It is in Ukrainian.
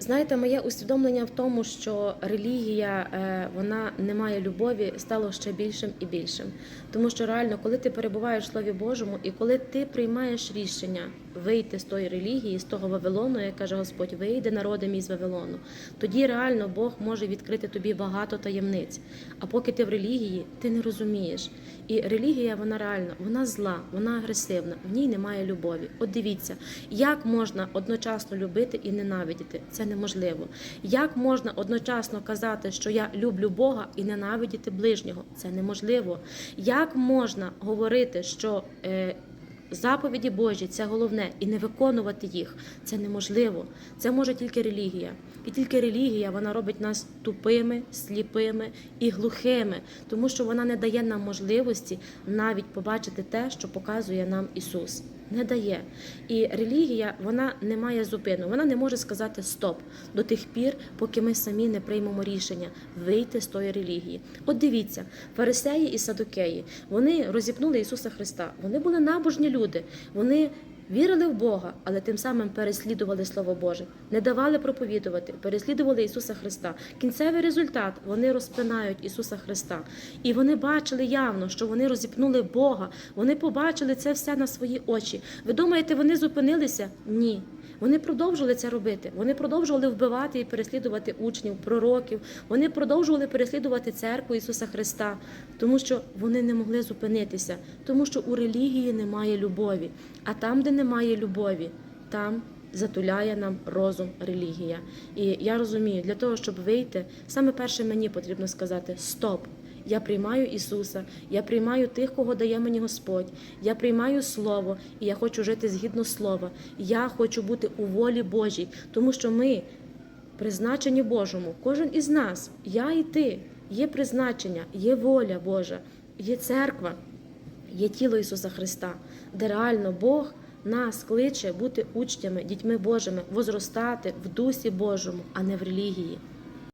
Знаєте, моє усвідомлення в тому, що релігія е, вона не має любові, стало ще більшим і більшим. Тому що реально, коли ти перебуваєш в Слові Божому, і коли ти приймаєш рішення вийти з тої релігії, з того Вавилону, як каже Господь, вийде народи мій з Вавилону, тоді реально Бог може відкрити тобі багато таємниць. А поки ти в релігії, ти не розумієш. І релігія, вона реально, вона зла, вона агресивна, в ній немає любові. От дивіться, як можна одночасно любити і ненавидіти? Це неможливо. Як можна одночасно казати, що я люблю Бога і ненавидіти ближнього? Це неможливо. Як можна говорити, що е, заповіді Божі це головне, і не виконувати їх? Це неможливо. Це може тільки релігія. І тільки релігія вона робить нас тупими, сліпими і глухими, тому що вона не дає нам можливості навіть побачити те, що показує нам Ісус. Не дає. І релігія вона не має зупину. Вона не може сказати стоп до тих пір, поки ми самі не приймемо рішення вийти з тої релігії. От дивіться, фарисеї і садокеї вони розіпнули Ісуса Христа. Вони були набожні люди. Вони вірили в Бога, але тим самим переслідували Слово Боже, не давали проповідувати, переслідували Ісуса Христа. Кінцевий результат вони розпинають Ісуса Христа. І вони бачили явно, що вони розіпнули Бога. Вони побачили це все на свої очі. Ви думаєте, вони зупинилися? Ні. Вони продовжували це робити. Вони продовжували вбивати і переслідувати учнів, пророків. Вони продовжували переслідувати церкву Ісуса Христа, тому що вони не могли зупинитися, тому що у релігії немає любові. А там, де немає любові, там затуляє нам розум релігія. І я розумію, для того, щоб вийти, саме перше мені потрібно сказати Стоп! Я приймаю Ісуса, я приймаю тих, кого дає мені Господь. Я приймаю Слово, і я хочу жити згідно Слова. Я хочу бути у волі Божій, тому що ми призначені Божому. Кожен із нас, я і ти, є призначення, є воля Божа, є церква, є тіло Ісуса Христа, де реально Бог нас кличе бути учнями, дітьми Божими, возростати в дусі Божому, а не в релігії.